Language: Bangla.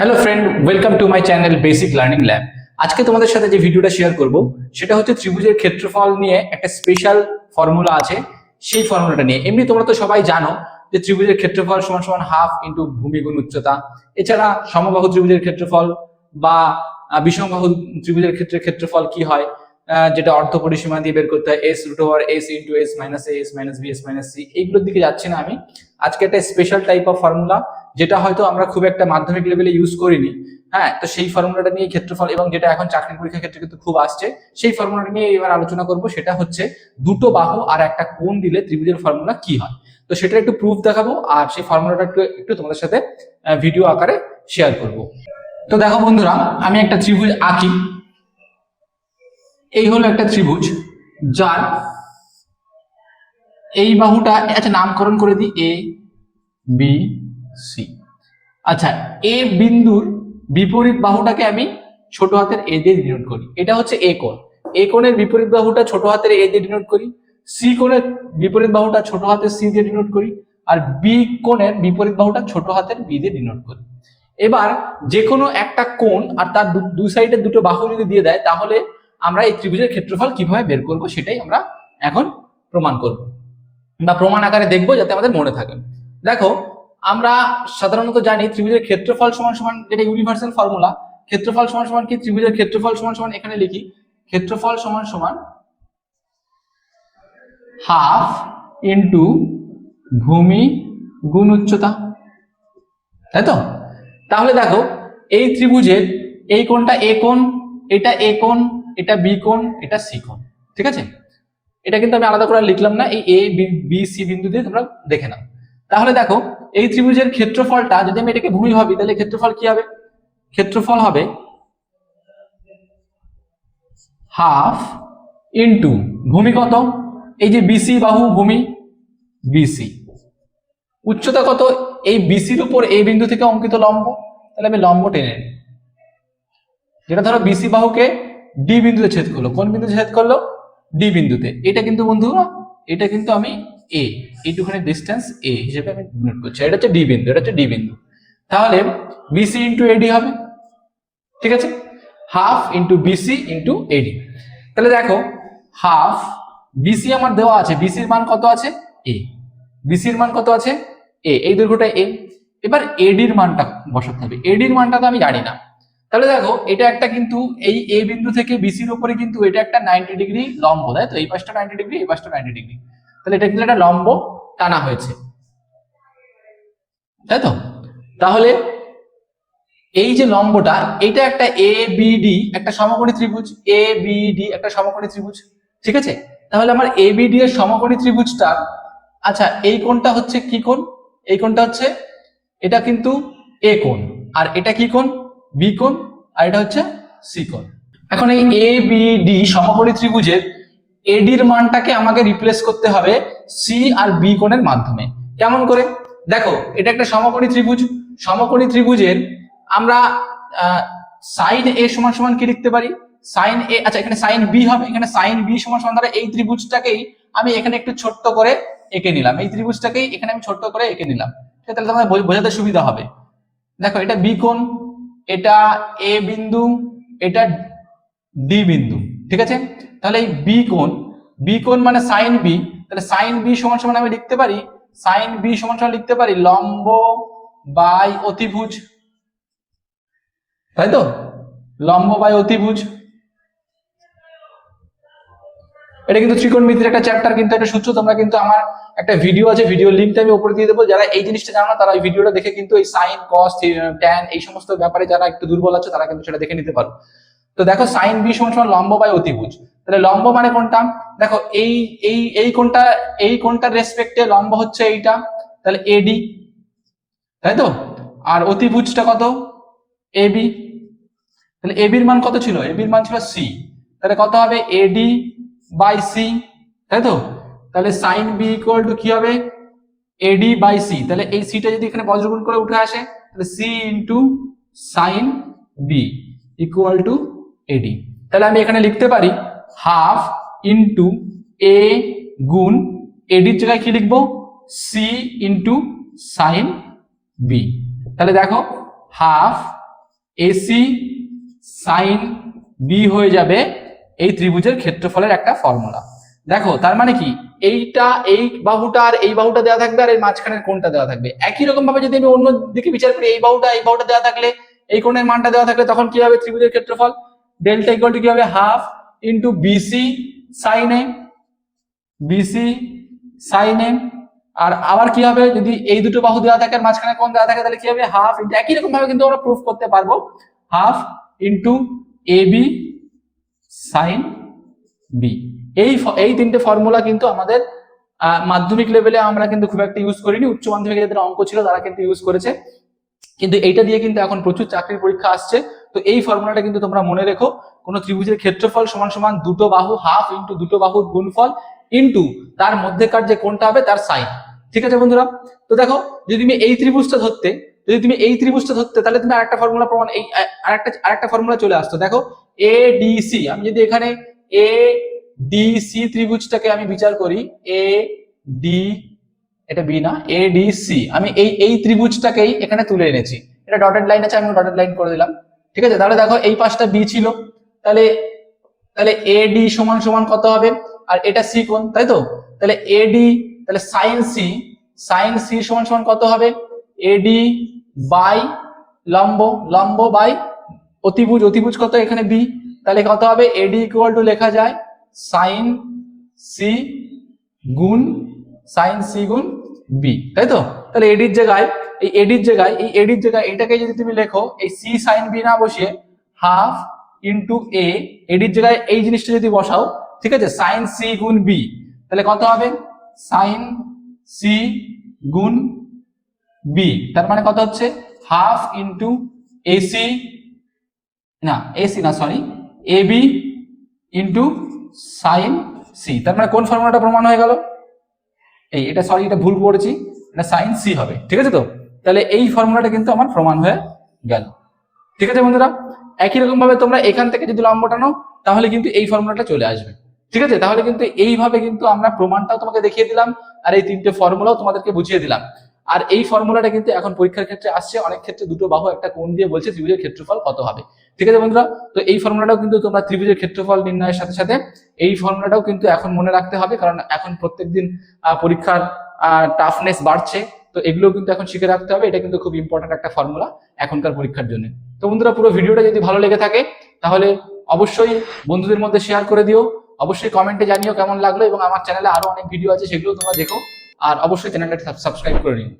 Hello friend welcome to my channel basic learning lab আজকে তোমাদের সাথে যে ভিডিওটা শেয়ার করব, সেটা হচ্ছে ত্রিভুজের ক্ষেত্রফল নিয়ে একটা স্পেশাল ফর্মুলা আছে। সেই ফর্মুলাটা নিয়ে। এমনি তোমরা তো সবাই জানো যে ত্রিভুজের ক্ষেত্রফল সমান সমান হাফ ইন্টু ভূমি গুণ উচ্চতা। এছাড়া সমবাহু ত্রিভুজের ক্ষেত্রফল বা বিষমবাহু ত্রিভুজের ক্ষেত্রে ক্ষেত্রফল কি হয় যেটা অর্ধ পরিসীমা দিয়ে বের করতে হয় S root over S into S minus A S minus B S minus C এইগুলোর দিকে যাচ্ছি না আমি। আজকে একটা স্পেশাল টাইপ অফ ফর্মুলা যেটা হয়তো আমরা খুব একটা মাধ্যমিক লেভেলে ইউজ করিনি। হ্যাঁ তো সেই ফর্মুলাটা নিয়ে ক্ষেত্রফল এবং যেটা এখন চাকরি পরীক্ষার ক্ষেত্রে কিন্তু খুব আসছে, সেই ফর্মুলাটা নিয়ে এবার আলোচনা করব। সেটা হচ্ছে দুটো বাহু আর একটা কোণ দিলে ত্রিভুজের ফর্মুলা কি হয়? তো সেটা একটু প্রুফ দেখাবো আর সেই ফর্মুলাটা একটু একটু তোমাদের সাথে ভিডিও আকারে শেয়ার করব। তো দেখো বন্ধুরা, আমি একটা ত্রিভুজ আঁকি। এই হলো একটা ত্রিভুজ যার এই বাহুটা আচ্ছা নামকরণ করে দিই এ বি সি আচ্ছা এ বিন্দুর বিপরীত বাহুটাকে আমি ছোট হাতের এ দিয়ে ডিনোট করি। এটা হচ্ছে এ কোণ। এ কোণের বিপরীত বাহুটা ছোট হাতের এ দিয়ে ডিনোট করি। সি কোণের বিপরীত বাহুটা ছোট হাতের সি দিয়ে ডিনোট করি। আর বি কোণের বিপরীত বাহুটা ছোট হাতের বি দিয়ে ডিনোট করি। এবার যে কোনো একটা কোণ আর তার দু- সাইডে দুটো বাহু যদি দিয়ে দেয়, তাহলে আমরা এই ত্রিভুজের ক্ষেত্রফল কীভাবে বের করব সেটাই আমরা এখন প্রমাণ করব। বা প্রমাণ আকারে দেখব যাতে আমাদের মনে থাকে। দেখো আমরা সাধারণত জানি ত্রিভুজের ক্ষেত্রফল সমান সমান, যেটা ইউনিভার্সাল ফর্মুলা ক্ষেত্রফল সমান সমান কি? ত্রিভুজের ক্ষেত্রফল সমান সমান এখানে লিখি। ক্ষেত্রফল সমান সমান হাফ ইন্টু ভূমি গুণ উচ্চতা। তাই তো? তাহলে দেখো, এই ত্রিভুজের এই কোণটা এ কোণ, এটা এ কোণ, এটা বি কোণ, এটা সি কোণ। ঠিক আছে? এটা কিন্তু আমি আলাদা করে লিখলাম না, এই এ বি, সি বিন্দু দিয়ে তোমরা দেখে নাও। তাহলে দেখো, এই ত্রিভুজের ক্ষেত্রফলটা যদি আমি এটাকে ভূমি ভাবি, তাহলে ক্ষেত্রফল কি হবে? ক্ষেত্রফল হবে হাফ ইন্টু ভূমি কত? এই যে বিসি বাহু ভূমি বিসি উচ্চতা কত? এই বিসির উপর এই বিন্দু থেকে অঙ্কিত লম্ব। তাহলে আমি লম্ব টেনে যেটা ধরো বিসি বাহুকে ডি বিন্দুতে ছেদ করল। কোন বিন্দুতে ছেদ করল? ডি বিন্দুতে। এটা কিন্তু বন্ধুরা, এটা কিন্তু আমি এ এইটুখানি ডিস্টেন্স এ হিসেবে আমি নোট করছি। এটা হচ্ছে ডি বিন্দু, এটা হচ্ছে ডি বিন্দু। তাহলে বিসি ইন্টু এডি হবে, ঠিক আছে? Half into BC into AD তাহলে দেখো হাফ বিসি আমার দেওয়া আছে বিসির মান কত আছে? এ বিসির মান কত আছে? এ এই দৈর্ঘ্যটা এ এবার এডির মানটা বসাতে হবে। এডির মানটা তো আমি জানি না। তাহলে দেখো, এটা একটা কিন্তু, এই এ বিন্দু থেকে বিসির উপরে কিন্তু এটা একটা নাইনটি ডিগ্রি লম্ব, তাই তো? এই পাশটা নাইনটি ডিগ্রি এই পাশটা নাইনটি ডিগ্রি তাহলে এটা কিন্তু একটা লম্ব টানা হয়েছে। তাই তো? তাহলে এই যে লম্বটা, এটা একটা এ বি ডি একটা সমকোণী ত্রিভুজ এ বি ডি একটা সমকোণী ত্রিভুজ, ঠিক আছে? তাহলে আমার এ বি ডি এর সমকোণী ত্রিভুজটা আচ্ছা এই কোণটা হচ্ছে কি কোণ? এই কোণটা হচ্ছে, এটা কিন্তু এ কোণ, আর এটা কি কোণ? বি কোণ, আর এটা হচ্ছে সি কোণ। এখন এই এ বি ডি সমকোণী ত্রিভুজের এডির মানটাকে আমাকে রিপ্লেস করতে হবে সি আর বি কোণের মাধ্যমে। কেমন করে? দেখো, এটা একটা সমকোণী ত্রিভুজ। সমকোণী ত্রিভুজের আমরা সাইন এ সমান সমান কি লিখতে পারি? সাইন এ আচ্ছা এখানে সাইন বি হবে, এখানে সাইন বি সমান সমান ধরো এই ত্রিভুজটাকেই আমি এখানে একটু ছোট্ট করে এঁকে নিলাম। এই ত্রিভুজটাকেই এখানে আমি ছোট্ট করে এঁকে নিলাম? তাহলে তোমাদের বোঝাতে সুবিধা হবে। দেখো, এটা বি কোণ, এটা এ বিন্দু, এটা ডি বিন্দু, ঠিক আছে? তাহলে এই বি কোণ বি কোণ মানে সাইন বি তাহলে সাইন বি সমান সমান আমি লিখতে পারি সাইন বি সমান সমান লিখতে পারি লম্ব বাই অতিভুজ। তাই তো? লম্ব বাই অতিভুজ। এটা কিন্তু ত্রিকোণ ত্রিকোণমিতির একটা চ্যাপ্টার কিন্তু একটা সূত্র, তোমরা কিন্তু আমার একটা ভিডিও আছে ভিডিও লিঙ্কটা আমি উপরে দিয়ে দেবো। যারা এই জিনিসটা জানো না, তারা এই ভিডিওটা দেখে কিন্তু এই সাইন কস ট্যান এই সমস্ত ব্যাপারে যারা একটু দুর্বল আছে, তারা কিন্তু সেটা দেখে নিতে পারো। তো দেখো সাইন বি সমান সমান লম্ব বাই অতিভুজ। তাহলে লম্ব মানে কোনটা? দেখো, এই এই এই কোনটা, এই কোনটার রেসপেক্টে লম্ব হচ্ছে এইটা? তাহলে এডি তাই তো? আর অতিভুজটা কত? এবি তাহলে এবির মান কত ছিল? এবির মান ছিল সি তাহলে কত হবে? এডি বাই সি তাই তো? তাহলে সাইন বি ইকুয়াল টু কি হবে? এডি বাই সি তাহলে এই সিটা যদি এখানে বজ্রগুণ করে উঠে আসে, তাহলে C into sine B equal to AD তাহলে আমি এখানে লিখতে পারি হাফ ইন্টু এ গুণ এডির জায়গায় কি লিখব? সি ইন্টু সাইন বি তাহলে দেখো হাফ এসি সাইন বি হয়ে যাবে এই ত্রিভুজের ক্ষেত্রফলের একটা ফর্মুলা দেখো, তার মানে কি? এইটা, এই বাহুটা আর এই বাহুটা দেওয়া থাকবে আর এই মাঝখানের কোণটা দেওয়া থাকবে। একই রকম ভাবে যদি আমি অন্য দিকে বিচার করি, এই বাহুটা এই বাহুটা দেওয়া থাকলে, এই কোণের মানটা দেওয়া থাকলে তখন কি হবে ত্রিভুজের ক্ষেত্রফল? ডেল্টা ইকুয়াল টু কি হবে? Half into BC sine A BC sine A আর আবার কি হবে? যদি এই দুটো বাহু দেওয়া থাকে, মাঝখানে কোন দেওয়া থাকে, তাহলে কি হবে? হাফ ইন্টু একই রকম ভাবে কিন্তু আমরা প্রুফ করতে পারব। Half into A B sine B এই এই তিনটে ফর্মুলা কিন্তু আমাদের মাধ্যমিক লেভেলে আমরা কিন্তু খুব একটা ইউজ করিনি। উচ্চ মাধ্যমিকে যাদের অঙ্ক ছিল তারা কিন্তু ইউজ করেছে। কিন্তু এইটা দিয়ে কিন্তু এখন প্রচুর চাকরির পরীক্ষা আসছে। তো এই ফর্মুলাটা কিন্তু তোমরা মনে রেখো, কোন ত্রিভুজের ক্ষেত্রফল সমান সমান দুটো বাহু হাফ ইন্টু দুটো বাহুর গুণফল ইন্টু তার মধ্যেকার যে কোনটা হবে তার সাইন ঠিক আছে বন্ধুরা? তো দেখো, যদি তুমি এই ত্রিভুজটা ধরতে, যদি তুমি এই ত্রিভুজটা ধরতে, তাহলে তুমি আরেকটা ফর্মুলা প্রমাণ, এই আরেকটা আরেকটা ফর্মুলা চলে আসতো। দেখো এ ডি সি আমি যদি এখানে এ ডি সি ত্রিভুজটাকে আমি বিচার করি এ ডি এটা বি না এ ডি সি আমি এই এই ত্রিভুজটাকেই এখানে তুলে এনেছি। এটা ডটেড লাইন আছে, আমি ডটেড লাইন করে দিলাম। ঠিক আছে? তাহলে দেখো এই পাশটা বি ছিল। তাহলে তাহলে এ ডি সমান সমান কত হবে? আর এটা সি কোণ, তাই তো? তাহলে এ ডি তাহলে সাইন সি সাইন সি সমান সমান কত হবে? এডি বাই লম্ব লম্ব বাই অতিভুজ। অতিভুজ কত এখানে বি তাহলে কত হবে? এডি ইকুয়াল টু লেখা যায় সাইন সি গুণ সাইন সি গুণ বি তাই তো? তাহলে এডির জায়গায় এই এডির জায়গায়, এই এডির জায়গায় এটাকে যদি তুমি লেখো, এই সি সাইন বি না বসিয়ে হাফ ইন্টু এ এডির জায়গায় এই জিনিসটা যদি বসাও, ঠিক আছে সাইন সি গুণ বি তাহলে কত হবে? সাইন সি গুণ বি তার মানে কত হচ্ছে? হাফ ইন্টু এসি না এসি না sorry A B into sine C তার মানে কোন ফর্মুলাটা প্রমাণ হয়ে গেল? এই, এটা সরি এটা ভুল করেছি, এটা সাইন সি হবে, ঠিক আছে তো? তাহলে এই ফর্মুলাটা কিন্তু আমার প্রমাণ হয়ে গেল। ঠিক আছে বন্ধুরা? একই রকম ভাবে তোমরা এখান থেকে যদি লম্বটা নাও তাহলে কিন্তু এই ফর্মুলাটা চলে আসবে। ঠিক আছে? তাহলে কিন্তু এইভাবে কিন্তু আমরা প্রমাণটাও তোমাকে দেখিয়ে দিলাম, আর এই তিনটে ফর্মুলাও তোমাদেরকে বুঝিয়ে দিলাম। আর এই ফর্মুলাটা কিন্তু এখন পরীক্ষার ক্ষেত্রে আসছে। অনেক ক্ষেত্রে দুটো বাহু একটা কোণ দিয়ে বলছে ত্রিভুজের ক্ষেত্রফল কত হবে। ঠিক আছে বন্ধুরা? তো এই ফর্মুলাটাও কিন্তু তোমরা ত্রিভুজের ক্ষেত্রফল নির্ণয়ের সাথে সাথে এই ফর্মুলাটাও কিন্তু এখন মনে রাখতে হবে, কারণ এখন প্রত্যেকদিন পরীক্ষার টাফনেস বাড়ছে। তো এগুলো কিন্তু এখন শিখে রাখতে হবে। এটা কিন্তু খুব ইম্পর্টেন্ট একটা ফর্মুলা এখনকার পরীক্ষার জন্য। তো বন্ধুরা, পুরো ভিডিওটা যদি ভালো লেগে থাকে, তাহলে অবশ্যই বন্ধুদের মধ্যে শেয়ার করে দিও। অবশ্যই কমেন্টে জানিও কেমন লাগল এবং আমার চ্যানেলে আরও অনেক ভিডিও আছে সেগুলো তোমরা দেখো। আর অবশ্যই চ্যানেলটা সাবস্ক্রাইব করে নিও।